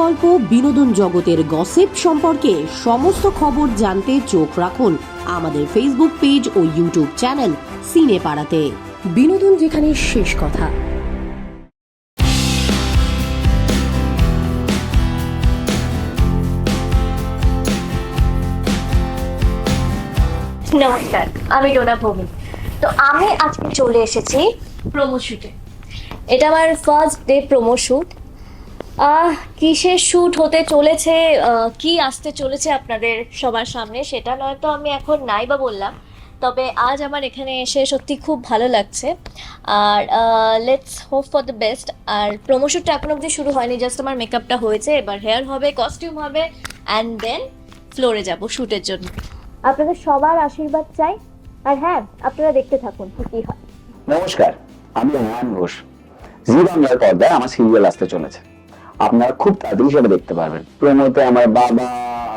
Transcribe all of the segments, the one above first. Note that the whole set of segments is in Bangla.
গল্প, বিনোদন জগতের গসিপ সম্পর্কে সমস্ত খবর জানতে চোখ রাখুন আমাদের ফেসবুক পেজ ও ইউটিউব চ্যানেল সিনে পাড়াতে বিনোদন যেখানে শেষ কথা। নমস্কার, আমি ডোনা ভৌমি তো আমি আজকে চলে এসেছি প্রোমো শুটে এটা আমার ফার্স্ট ডে প্রোমো শুট কিসের শুট হতে চলেছে আহ, কি আসতে চলেছে আপনাদের সবার সামনে সেটা নয়তো আমি এখন নাই বা বললাম। তবে আজ আমার এখানে এসে সত্যি খুব ভালো লাগছে। আর let's hope for the best R promo শ্যুটটা এখন অবধি শুরু হয়নি জাস্ট আমার মেকআপটা হয়েছে এবার হেয়ার হবে কস্টিউম হবে অ্যান্ড দেন ফ্লোরে যাব শ্যুটের জন্য। আপনাদের সবার আশীর্বাদ চাই। আর হ্যাঁ আপনারা দেখতে থাকুন কি হয়। নমস্কার আমি হুমায়ুন ঘোষ। জি বাংলার পর্দায় আমার সিরিয়াল আসতে চলেছে। আপনারা খুব তাড়াতাড়ি সেটা দেখতে পারবেন। প্রমোতে আমার বাবা,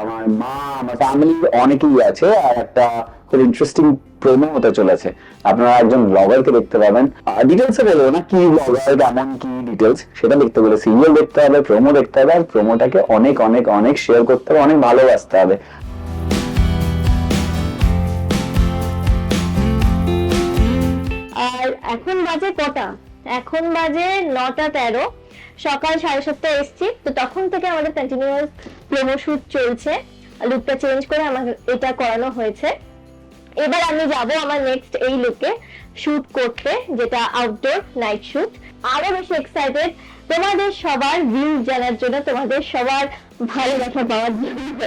আমার মা, আমার ফ্যামিলির অনেকেই আছে আর একটা খুব ইন্টারেস্টিং প্রোমো হতে চলেছে। আপনারা একজন ব্লগারকে দেখতে পাবেন। ডিটেলস বলব না কি ব্লগার কেমন কি ডিটেলস সেটা দেখতে গেলে সিরিয়াল দেখতে হবে প্রোমো দেখতে হবে আর প্রোমোটাকে অনেক অনেক অনেক শেয়ার করতে হবে, অনেক ভালোবাসতে হবে। আর এখন বাজে কটা? এখন বাজে নটা তেরো। সকাল সাড়ে সাতটায় এসছি। তো তখন থেকে আমাদের কন্টিনিউয়াস প্রোমো শুট চলছে। লুকটা চেঞ্জ করে আমাকে এটা করানো হয়েছে। এবার আমি যাব আমার নেক্সট এই লুকে শুট করতে, যেটা আউটডোর নাইট শুট আরও বেশি এক্সাইটেড তোমাদের সবার ভিউ জানার জন্য, তোমাদের সবার ভালোবাসা পাওয়ার জন্য।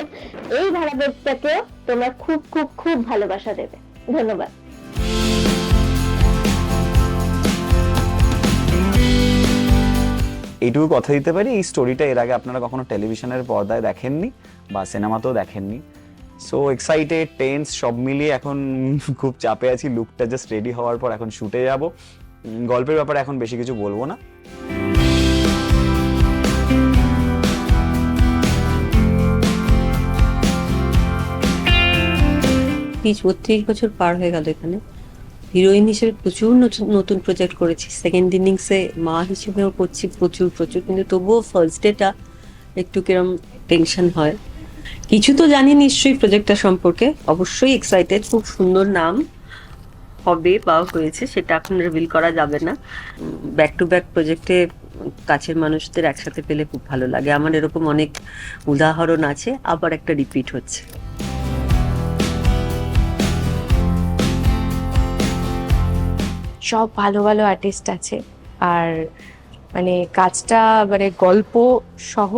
এই ধারাবাহিকটাকেও তোমরা খুব খুব খুব ভালোবাসা দেবে। ধন্যবাদ। এইটুকু কথা দিতে পারি, এই স্টোরিটা এর আগে আপনারা কখনো টেলিভিশনের পর্দায় দেখেননি বা সিনেমাতেও দেখেননি। সো এক্সাইটেড টেন্স সব মিলিয়ে এখন খুব চাপে আছি লুকটা জাস্ট রেডি হওয়ার পর এখন শুটে যাব। গল্পের ব্যাপারে এখন বেশি কিছু বলব না। তিরিশ বছর পার হয়ে গেল এখানে। হিরোইন হিসেবে প্রচুর নতুন নতুন প্রজেক্ট করেছি। সেকেন্ড ইনিংসে মা হিসেবেও করছি প্রচুর প্রচুর। কিন্তু তবুও ফার্স্ট ডেটা একটু কিরম টেনশন হয়। কিছু তো জানি নিশ্চয়ই প্রজেক্টটা সম্পর্কে। অবশ্যই এক্সাইটেড খুব সুন্দর নাম হবে বা হয়েছে, সেটা এখন রিভিল করা যাবে না। ব্যাক টু ব্যাক প্রজেক্টে কাছের মানুষদের একসাথে পেলে খুব ভালো লাগে। আমার এরকম অনেক উদাহরণ আছে, আবার একটা রিপিট হচ্ছে। সব ভালো ভালো আর্টিস্ট আছে। আর মানে কাজটা মানে গল্প সহ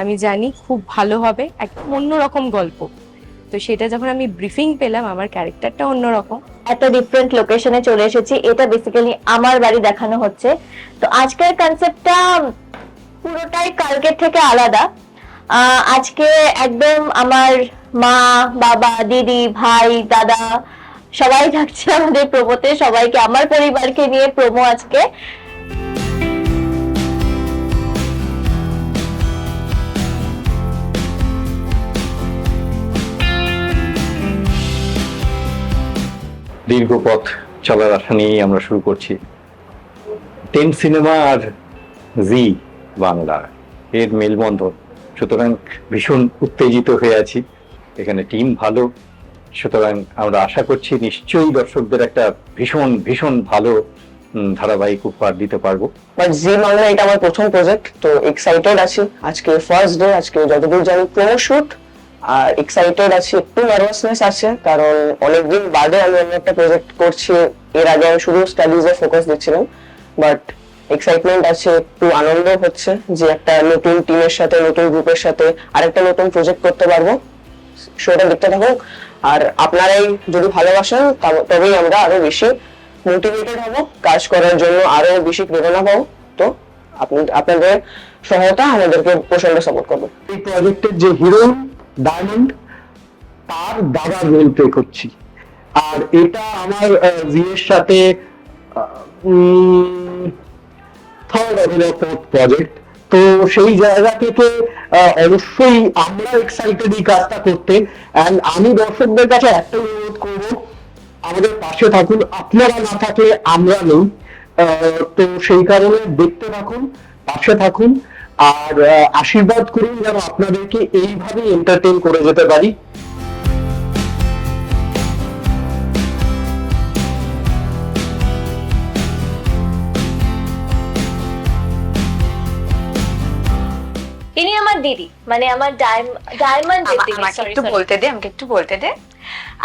আমি জানি খুব ভালো হবে, একদম অন্যরকম গল্প। তো সেটা যখন আমি ব্রিফিং পেলাম, আমার ক্যারেক্টারটা অন্যরকম। একটা ডিফারেন্ট লোকেশনে চলে এসেছি, এটা বেসিক্যালি আমার বাড়ি দেখানো হচ্ছে। তো আজকের কনসেপ্টটা পুরোটাই কালকের থেকে আলাদা। আজকে একদম আমার মা, বাবা, দিদি, ভাই, দাদা সবাই থাকছে আমাদের প্রমোতে। সবাইকে, আমার পরিবারকে নিয়ে প্রমো আজকে। দীর্ঘ পথ চলার আশা নিয়েই আমরা শুরু করছি। টেন সিনেমা আর জি বাংলা। এর মেলবন্ধন। সুতরাং ভীষণ উত্তেজিত হয়ে আছি। এখানে টিম ভালো। সুতরাং আমরা আশা করছি নিশ্চয়ই দর্শকদের একটা ভীষণ ভীষণ ভালো ধারাবাহিক উপহার দিতে পারব। বাট জি বাংলা এটা আমার প্রথম প্রজেক্ট তো এক্সাইটেড আছি। আজকে ফার্স্ট ডে আজকে যতদূর জানি প্রো শুট আর এক্সাইটেড আছি, একটু নার্ভাসনেস আছে, কারণ অনেকদিন বাদে আমি অন্য একটা প্রজেক্ট করছি, এর আগে আমি শুধু স্টাডিজে ফোকাস দিচ্ছিলাম। বাট এক্সাইটমেন্ট আছে, একটু আনন্দ হচ্ছে যে একটা নতুন টিমের সাথে, নতুন গ্রুপের সাথে আরেকটা নতুন প্রজেক্ট করতে পারব। শোটা দেখতে থাকুক। আর আপনারাই যদি ভালোবাসেন তবেই আমরা আরও বেশি মোটিভেটেড হব, কাজ করার জন্য আরও বেশি প্রেরণা পাবো। তো আপনি আপনাদের সহায়তা আমাদেরকে প্রচণ্ড সাপোর্ট করবে। এই প্রজেক্টের যে হিরোইন ডায়মন্ড তার দাদার রোল প্লে করছি। আর এটা আমার জিএর সাথে থার্ড অভিনয় প্রজেক্ট তো সেই জায়গা থেকে অবশ্যই আমরা এক্সাইটেড এই কাজটা করতে। অ্যান্ড আমি দর্শকদের কাছে একটা অনুরোধ করব, আমাদের পাশে থাকুন, আপনারা না থাকলে আমরা নেই। তো সেই কারণে দেখতে থাকুন, পাশে থাকুন, আর আশীর্বাদ করুন যেন আপনাদেরকে এইভাবেই এন্টারটেন করে যেতে পারি। আমার দিদি মানে আমার ডায়মন্ড দিদি একটু বলতে দে আমাকে একটু বলতে দে।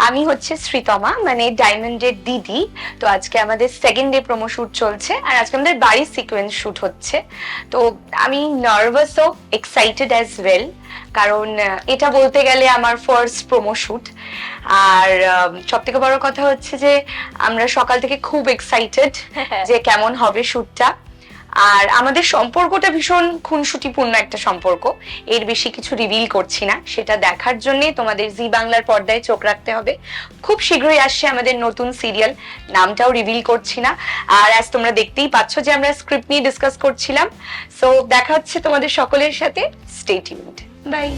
আমি হচ্ছে শ্রীতমা মানে ডায়মন্ডের দিদি। তো আজকে আমাদের সেকেন্ড ডে প্রোমো শুট চলছে আর আজকে আমাদের বাড়ির সিকোয়েন্স শুট হচ্ছে। তো আমি নার্ভাসও এক্সাইটেড অ্যাজ ওয়েল কারণ এটা বলতে গেলে আমার ফার্স্ট প্রোমো শুট আর সব থেকে বড় কথা হচ্ছে যে আমরা সকাল থেকে খুব এক্সাইটেড যে কেমন হবে শুটটা আর আমাদের সম্পর্কটা ভীষণ খুনসুটিপূর্ণ একটা সম্পর্ক। এর বেশি কিছু রিভিল করছি না। সেটা দেখার জন্য তোমাদের জি বাংলার পর্দায় চোখ রাখতে হবে। খুব শীঘ্রই আসছে আমাদের নতুন সিরিয়াল নামটাও রিভিল করছি না। আর আজ তোমরা দেখতেই পাচ্ছ যে আমরা স্ক্রিপ্ট নিয়ে ডিসকাস করছিলাম। সো দেখা হচ্ছে তোমাদের সকলের সাথে। Stay by